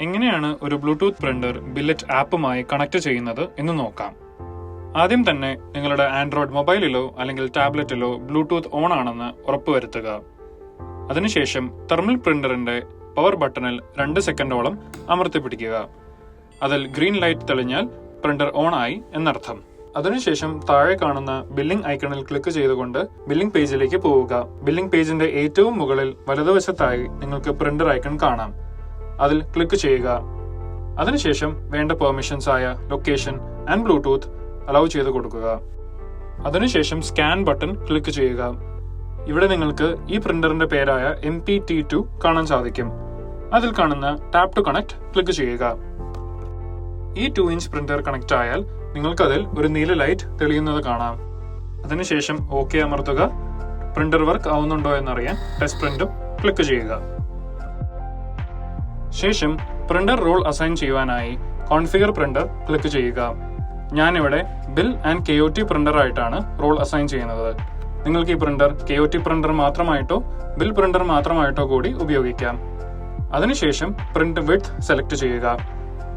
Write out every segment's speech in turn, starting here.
എങ്ങനെയാണ് ഒരു Bluetooth printer ബില്ലറ്റ് ആപ്പുമായി കണക്ട് ചെയ്യുന്നത് എന്ന് നോക്കാം. ആദ്യം തന്നെ നിങ്ങളുടെ ആൻഡ്രോയിഡ് മൊബൈലിലോ അല്ലെങ്കിൽ ടാബ്ലറ്റിലോ ബ്ലൂടൂത്ത് ഓൺ ആണെന്ന് ഉറപ്പുവരുത്തുക. അതിനുശേഷം തെർമൽ പ്രിന്ററിന്റെ പവർ ബട്ടണിൽ രണ്ട് സെക്കൻഡോളം അമർത്തി പിടിക്കുക അതിൽ ഗ്രീൻ ലൈറ്റ് തെളിഞ്ഞാൽ പ്രിന്റർ ഓൺ ആയി എന്നർത്ഥം. അതിനുശേഷം താഴെ കാണുന്ന ബില്ലിംഗ് ഐക്കണിൽ ക്ലിക്ക് ചെയ്തുകൊണ്ട് ബില്ലിംഗ് പേജിലേക്ക് പോവുക. ബില്ലിംഗ് പേജിന്റെ ഏറ്റവും മുകളിൽ വലതുവശത്തായി നിങ്ങൾക്ക് പ്രിന്റർ ഐക്കൺ കാണാം. അതിൽ ക്ലിക്ക് ചെയ്യുക. അതിനുശേഷം വേണ്ട പെർമിഷൻസ് ആയ ലൊക്കേഷൻ ആൻഡ് ബ്ലൂടൂത്ത് അലൗ ചെയ്ത് കൊടുക്കുക. അതിനുശേഷം സ്കാൻ ബട്ടൺ ക്ലിക്ക് ചെയ്യുക. ഇവിടെ നിങ്ങൾക്ക് ഈ പ്രിന്ററിന്റെ പേരായ എം പി ടി ടു കാണാൻ സാധിക്കും. അതിൽ കാണുന്ന ടാപ്പ് ടു കണക്ട് ക്ലിക്ക് ചെയ്യുക. ഈ ടു ഇഞ്ച് പ്രിന്റർ കണക്ട് ആയാൽ നിങ്ങൾക്കതിൽ ഒരു നീല ലൈറ്റ് തെളിയുന്നത് കാണാം. അതിനുശേഷം ഓക്കെ അമർത്തുക. പ്രിന്റർ വർക്ക് ആവുന്നുണ്ടോ എന്നറിയാൻ ടെസ്റ്റ് പ്രിന്റും ക്ലിക്ക് ചെയ്യുക. ശേഷം പ്രിന്റർ റോൾ അസൈൻ ചെയ്യുവാനായി കോൺഫിഗർ പ്രിന്റർ ക്ലിക്ക് ചെയ്യുക. ഞാനിവിടെ bill and K O T printer ആയിട്ടാണ് റോൾ അസൈൻ ചെയ്യുന്നത്. നിങ്ങൾക്ക് ഈ printer K O T printer മാത്രമായിട്ടോ bill printer മാത്രമായിട്ടോ കൂടി ഉപയോഗിക്കാം. അതിനുശേഷം പ്രിന്റ് വിഡ്ത് സെലക്ട് ചെയ്യുക.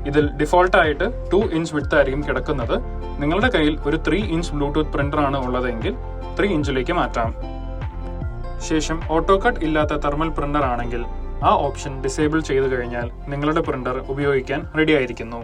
ഇതിൽ ഡിഫോൾട്ടായിട്ട് ടു ഇഞ്ച് വിഡ്ത്ത് ആയിരിക്കും കിടക്കുന്നത്. നിങ്ങളുടെ കയ്യിൽ ഒരു ത്രീ ഇഞ്ച് ബ്ലൂടൂത്ത് പ്രിന്റർ ആണ് ഉള്ളതെങ്കിൽ ത്രീ ഇഞ്ചിലേക്ക് മാറ്റാം. ശേഷം ഓട്ടോ കട്ട് ഇല്ലാത്ത തെർമൽ പ്രിന്റർ ആണെങ്കിൽ ആ ഓപ്ഷൻ ഡിസേബിൾ ചെയ്തു കഴിഞ്ഞാൽ നിങ്ങളുടെ പ്രിന്റർ ഉപയോഗിക്കാൻ റെഡി ആയിരിക്കുന്നു.